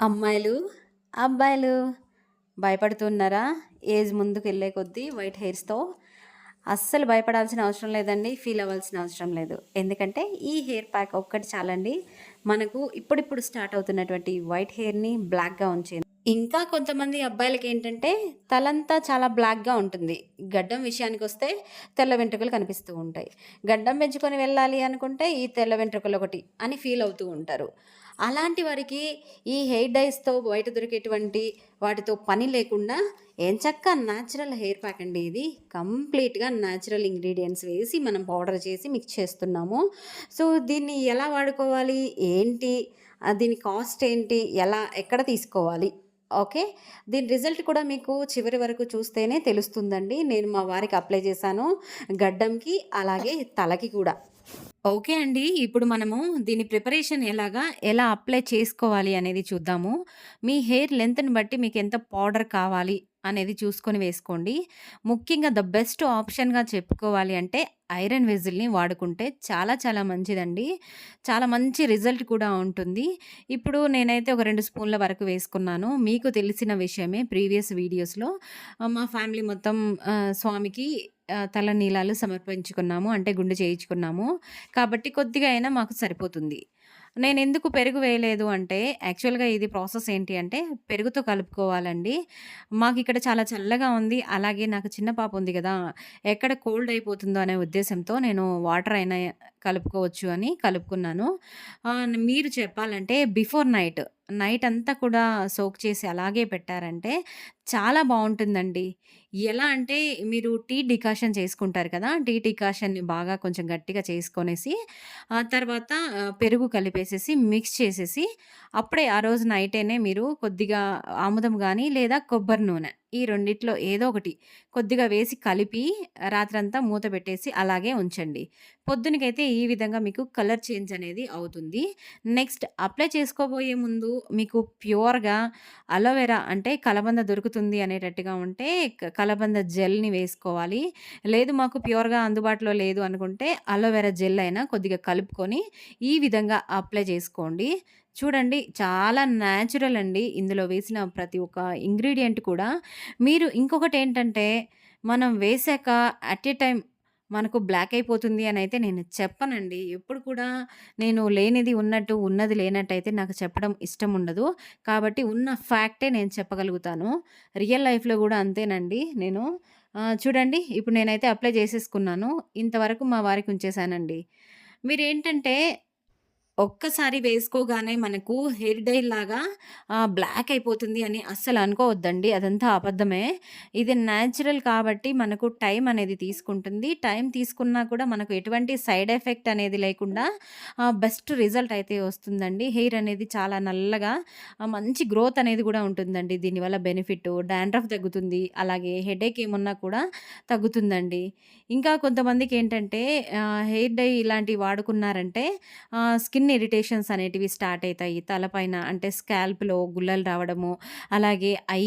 అమ్మాయిలు, అబ్బాయిలు భయపడుతున్నారా? ఏజ్ ముందుకు వెళ్ళే కొద్దీ వైట్ హెయిర్స్‌తో అస్సలు భయపడాల్సిన అవసరం లేదండి. ఫీల్ అవ్వాల్సిన అవసరం లేదు. ఎందుకంటే ఈ హెయిర్ ప్యాక్ ఒక్కటి చాలండి. మనకు ఇప్పుడిప్పుడు స్టార్ట్ అవుతున్నటువంటి వైట్ హెయిర్‌ని బ్లాక్‌గా ఉంచేది. ఇంకా కొంతమంది అబ్బాయిలకి ఏంటంటే తలంతా చాలా బ్లాక్‌గా ఉంటుంది. గడ్డం విషయానికి వస్తే తెల్ల వెంట్రుకలు కనిపిస్తూ ఉంటాయి. గడ్డం పెంచుకొని వెళ్ళాలి అనుకుంటే ఈ తెల్ల వెంట్రుకలు ఒకటి అని ఫీల్ అవుతూ ఉంటారు. అలాంటి వారికి ఈ హెయిర్ డైస్‌తో బయట దొరికేటువంటి వాటితో పని లేకుండా ఎంచక్కా న్యాచురల్ హెయిర్ ప్యాక్ అండి ఇది. కంప్లీట్‌గా న్యాచురల్ ఇంగ్రీడియంట్స్ వేసి మనం పౌడర్ చేసి మిక్స్ చేస్తున్నాము. సో, దీన్ని ఎలా వాడుకోవాలి? ఏంటి? దీని కాస్ట్ ఏంటి? ఎలా ఎక్కడ తీసుకోవాలి? ఓకే. దీని రిజల్ట్ కూడా మీకు చివరి వరకు చూస్తేనే తెలుస్తుందండి. నేను మా వారికి అప్లై చేశాను. గడ్డంకి అలాగే తలకి కూడా. ఓకే అండి. ఇప్పుడు మనము దీని ప్రిపరేషన్ ఎలాగా, ఎలా అప్లై చేసుకోవాలి అనేది చూద్దాము. మీ హెయిర్ లెంగ్త్‌ని బట్టి మీకు ఎంత పౌడర్ కావాలి అనేది చూసుకొని వేసుకోండి. ముఖ్యంగా ద బెస్ట్ ఆప్షన్‌గా చెప్పుకోవాలి అంటే ఐరన్ వెజిల్‌ని వాడుకుంటే చాలా చాలా మంచిదండి. చాలా మంచి రిజల్ట్ కూడా ఉంటుంది. ఇప్పుడు నేనైతే ఒక రెండు స్పూన్ల వరకు వేసుకున్నాను. మీకు తెలిసిన విషయమే ప్రీవియస్ వీడియోస్‌లో మా ఫ్యామిలీ మొత్తం స్వామికి తల తలనీలాలు సమర్పించుకున్నాము. అంటే గుండె చేయించుకున్నాము. కాబట్టి కొద్దిగా అయినా మాకు సరిపోతుంది. నేను ఎందుకు పెరుగు వేయలేదు అంటే యాక్చువల్‌గా ఇది ప్రాసెస్ ఏంటి అంటే పెరుగుతో కలుపుకోవాలండి. మాకు ఇక్కడ చాలా చల్లగా ఉంది. అలాగే నాకు చిన్న పాప ఉంది కదా ఎక్కడ కోల్డ్ అయిపోతుందో అనే ఉద్దేశంతో నేను వాటర్ అయినా కలుపుకోవచ్చు అని కలుపుకున్నాను. మీరు చెప్పాలంటే బిఫోర్ నైట్, నైట్ అంతా కూడా సోక్ చేసి అలాగే పెట్టారంటే చాలా బాగుంటుందండి ఎలా అంటే మీరు టీ డికాషన్ చేసుకుంటారు కదా! టీ డికాషన్‌ని బాగా కొంచెం గట్టిగా చేసుకొనేసి ఆ తర్వాత పెరుగు కలిపేసేసి మిక్స్ చేసేసి అప్పుడే ఆ రోజు నైటేనే మీరు కొద్దిగా ఆముదం కానీ లేదా కొబ్బరి నూనె ఈ రెండిట్లో ఏదో ఒకటి కొద్దిగా వేసి కలిపి రాత్రంతా మూత పెట్టేసి అలాగే ఉంచండి. పొద్దునకైతే ఈ విధంగా మీకు కలర్ చేంజ్ అనేది అవుతుంది. నెక్స్ట్ అప్లై చేసుకోబోయే ముందు మీకు ప్యూర్‌గా అలోవెరా అంటే కలబంద దొరుకుతుంది అనేటట్టుగా ఉంటే కలబంద జెల్‌ని వేసుకోవాలి. లేదు మాకు ప్యూర్‌గా అందుబాటులో లేదు అనుకుంటే అలోవెరా జెల్ అయినా కొద్దిగా కలుపుకొని ఈ విధంగా అప్లై చేసుకోండి. చూడండి చాలా న్యాచురల్ అండి. ఇందులో వేసిన ప్రతి ఒక్క ఇంగ్రీడియంట్ కూడా. మీరు ఇంకొకటి ఏంటంటే మనం వేసాక అట్ ఎ టైం మనకు బ్లాక్ అయిపోతుంది అని అయితే నేను చెప్పనండి. ఎప్పుడు కూడా నేను లేనిది ఉన్నట్టు, ఉన్నది లేనట్టయితే నాకు చెప్పడం ఇష్టం ఉండదు. కాబట్టి ఉన్న ఫ్యాక్టే నేను చెప్పగలుగుతాను. రియల్ లైఫ్‌లో కూడా అంతేనండి నేను. చూడండి ఇప్పుడు నేనైతే అప్లై చేసేసుకున్నాను. ఇంతవరకు మా వారికి ఉంచేసానండి. మీరేంటంటే ఒక్కసారి వేసుకోగానే మనకు హెయిర్ డై లాగా బ్లాక్ అయిపోతుంది అని అస్సలు అనుకోవద్దండి. అదంతా అబద్ధమే. ఇది న్యాచురల్ కాబట్టి మనకు టైం అనేది తీసుకుంటుంది. టైం తీసుకున్నా కూడా మనకు ఎటువంటి సైడ్ ఎఫెక్ట్ అనేది లేకుండా బెస్ట్ రిజల్ట్ అయితే వస్తుందండి. హెయిర్ అనేది చాలా నల్లగా మంచి గ్రోత్ అనేది కూడా ఉంటుందండి. దీనివల్ల బెనిఫిట్ డాండ్రఫ్ తగ్గుతుంది. అలాగే హెడేక్ ఏమున్నా కూడా తగ్గుతుందండి. ఇంకా కొంతమందికి ఏంటంటే హెయిర్ డై ఇలాంటివి వాడుకున్నారంటే స్కిన్ స్కిన్ ఇరిటేషన్స్ అనేటివి స్టార్ట్ అవుతాయి తలపైన అంటే స్కాల్ప్‌లో గుల్లలు రావడము, అలాగే ఐ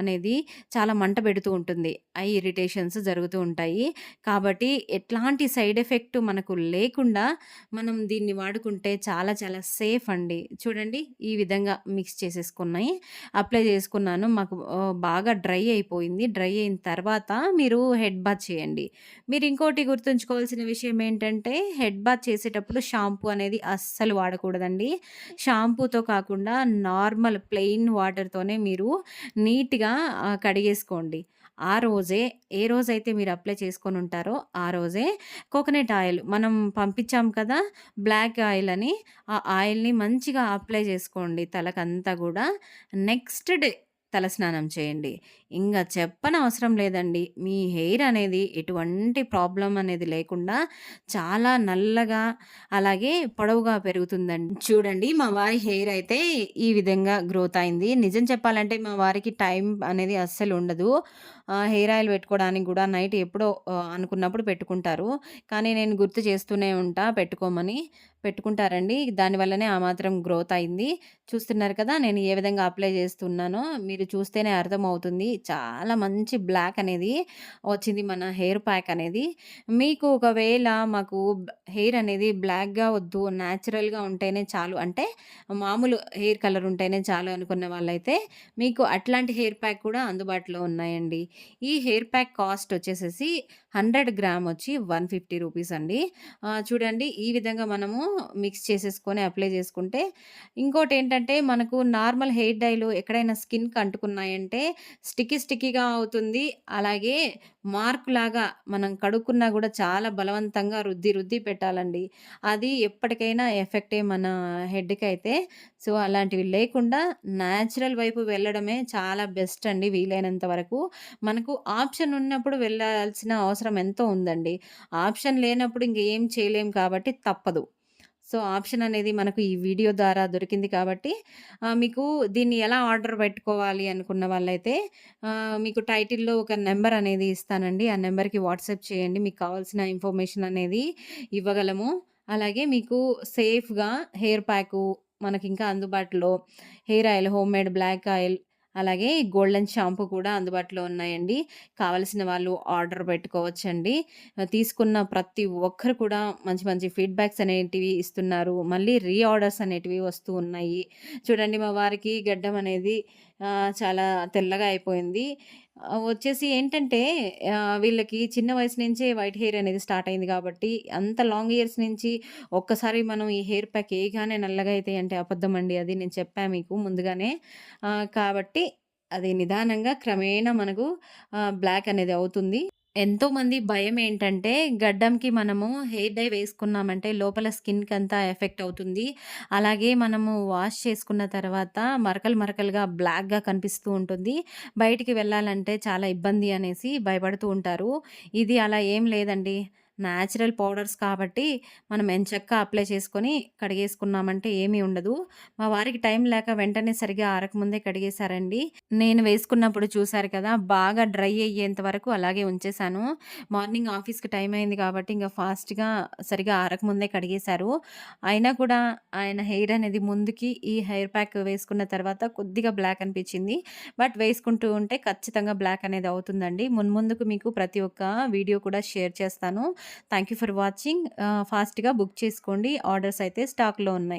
అనేది చాలా మంట పెడుతూ ఉంటుంది. ఐ ఇరిటేషన్స్ జరుగుతూ ఉంటాయి. కాబట్టి ఎట్లాంటి సైడ్ ఎఫెక్ట్ మనకు లేకుండా మనం దీన్ని వాడుకుంటే చాలా చాలా సేఫ్ అండి. చూడండి ఈ విధంగా మిక్స్ చేసేసుకున్నాయి. అప్లై చేసుకున్నాను. మాకు బాగా డ్రై అయిపోయింది. డ్రై అయిన తర్వాత మీరు హెడ్ బాత్ చేయండి. మీరు ఇంకోటి గుర్తుంచుకోవాల్సిన విషయం ఏంటంటే హెడ్ బాత్ చేసేటప్పుడు షాంపూ అనేది అస్సలు వాడకూడదండి. షాంపూతో కాకుండా నార్మల్ ప్లెయిన్ వాటర్‌తోనే మీరు నీట్‌గా కడిగేసుకోండి. ఆ రోజే ఏ రోజైతే మీరు అప్లై చేసుకొని ఉంటారో ఆ రోజే కోకోనట్ ఆయిల్ మనం పంపించాం కదా! బ్లాక్ ఆయిల్ అని ఆ ఆయిల్‌ని మంచిగా అప్లై చేసుకోండి తలకంతా కూడా నెక్స్ట్ డే తలస్నానం చేయండి. ఇంకా చెప్పనవసరం లేదండి. మీ హెయిర్ అనేది ఎటువంటి ప్రాబ్లం అనేది లేకుండా చాలా నల్లగా అలాగే పొడవుగా పెరుగుతుందండి. చూడండి మా వారి హెయిర్ అయితే ఈ విధంగా గ్రోత్ అయింది. నిజం చెప్పాలంటే మా వారికి టైం అనేది అస్సలు ఉండదు. హెయిర్ ఆయిల్ పెట్టుకోవడానికి కూడా నైట్ ఎప్పుడో అనుకున్నప్పుడు పెట్టుకుంటారు. కానీ నేను గుర్తు చేస్తూనే ఉంటా పెట్టుకోమని. పెట్టుకుంటారండి. దానివల్లనే ఆ మాత్రం గ్రోత్ అయింది. చూస్తున్నారు కదా! నేను ఏ విధంగా అప్లై చేస్తున్నానో మీరు చూస్తేనే అర్థమవుతుంది. చాలా మంచి బ్లాక్ అనేది వచ్చింది మన హెయిర్ ప్యాక్ అనేది. మీకు ఒకవేళ మాకు హెయిర్ అనేది బ్లాక్‌గా వద్దు, న్యాచురల్‌గా ఉంటేనే చాలు అంటే మామూలు హెయిర్ కలర్ ఉంటేనే చాలు అనుకున్న వాళ్ళైతే మీకు అట్లాంటి హెయిర్ ప్యాక్ కూడా అందుబాటులో ఉన్నాయండి. ఈ హెయిర్ ప్యాక్ కాస్ట్ వచ్చేసేసి 100 గ్రామ్ వచ్చి 150 రూపీస్ అండి. చూడండి ఈ విధంగా మనము మిక్స్ చేసేసుకొని అప్లై చేసుకుంటే ఇంకోటి ఏంటంటే మనకు నార్మల్ హెయిర్ డైలు ఎక్కడైనా స్కిన్‌కి అంటుకున్నాయంటే స్టిక్కీ స్టిక్కీగా అవుతుంది. అలాగే మార్క్ లాగా మనం కడుక్కున్నా కూడా చాలా బలవంతంగా రుద్ది రుద్ది పెట్టాలండి. అది ఎప్పటికైనా ఎఫెక్టే మన హెడ్కి అయితే సో, అలాంటివి లేకుండా న్యాచురల్ వైపు వెళ్ళడమే చాలా బెస్ట్ అండి వీలైనంత వరకు. మనకు ఆప్షన్ ఉన్నప్పుడు వెళ్ళాల్సిన అవసరం అవసరం ఎంతో ఉందండి. ఆప్షన్ లేనప్పుడు ఇంక ఏం చేయలేం కాబట్టి తప్పదు. సో, ఆప్షన్ అనేది మనకు ఈ వీడియో ద్వారా దొరికింది కాబట్టి మీకు దీన్ని ఎలా ఆర్డర్ పెట్టుకోవాలి అనుకున్న వాళ్ళైతే మీకు టైటిల్‌లో ఒక నెంబర్ అనేది ఇస్తానండి. ఆ నెంబర్కి వాట్సాప్ చేయండి. మీకు కావాల్సిన ఇన్ఫర్మేషన్ అనేది ఇవ్వగలము. అలాగే మీకు సేఫ్‌గా హెయిర్ ప్యాకు మనకింకా అందుబాటులో hair oil, home made black oil అలాగే గోల్డెన్ షాంపూ కూడా అందుబాటులో ఉన్నాయండి. కావలసిన వాళ్ళు ఆర్డర్ పెట్టుకోవచ్చండి. తీసుకున్న ప్రతి ఒక్కరు కూడా మంచి మంచి ఫీడ్‌బ్యాక్స్ అనేటివి ఇస్తున్నారు. మళ్ళీ రీఆర్డర్స్ అనేటివి వస్తూ ఉన్నాయి. చూడండి మా వారికి గడ్డం అనేది చాలా తెల్లగా అయిపోయింది. వచ్చేసి ఏంటంటే వీళ్ళకి చిన్న వయసు నుంచే వైట్ హెయిర్ అనేది స్టార్ట్ అయింది కాబట్టి అంత లాంగ్ ఇయర్స్ నుంచి ఒక్కసారి మనం ఈ హెయిర్ ప్యాక్ వేయగానే నల్లగా అయితాయంటే అబద్ధమండి అది. నేను చెప్పాను మీకు ముందుగానే. కాబట్టి అది నిదానంగా క్రమేణా మనకు బ్లాక్ అనేది అవుతుంది. ఎంతోమంది భయం ఏంటంటే గడ్డంకి మనము హెయిర్ డై వేసుకున్నామంటే లోపల స్కిన్కి అంతా ఎఫెక్ట్ అవుతుంది. అలాగే మనము వాష్ చేసుకున్న తర్వాత మరకలు మరకలుగా బ్లాక్‌గా కనిపిస్తూ ఉంటుంది. బయటికి వెళ్ళాలంటే చాలా ఇబ్బంది అనేసి భయపడుతూ ఉంటారు. ఇది అలా ఏం లేదండి. న్యాచురల్ పౌడర్స్ కాబట్టి మనం ఎంచక్కా అప్లై చేసుకొని కడిగేసుకున్నామంటే ఏమీ ఉండదు. మా వారికి టైం లేక వెంటనే సరిగా ఆరకముందే కడిగేశారండి. నేను వేసుకున్నప్పుడు చూశారు కదా! బాగా డ్రై అయ్యేంత వరకు అలాగే ఉంచేశాను. మార్నింగ్ ఆఫీస్‌కి టైం అయింది కాబట్టి ఇంకా ఫాస్ట్‌గా సరిగా ఆరకముందే కడిగేశారు. అయినా కూడా ఆయన హెయిర్ అనేది ముందుకి ఈ హెయిర్ ప్యాక్ వేసుకున్న తర్వాత కొద్దిగా బ్లాక్ అనిపించింది. బట్ వేసుకుంటూ ఉంటే ఖచ్చితంగా బ్లాక్ అనేది అవుతుందండి. మున్ముందుకు మీకు ప్రతి ఒక్క వీడియో కూడా షేర్ చేస్తాను. Thank you for watching. ఫాస్ట్‌గా బుక్ చేసుకోండి. ఆర్డర్స్ అయితే స్టాక్‌లో ఉన్నాయి.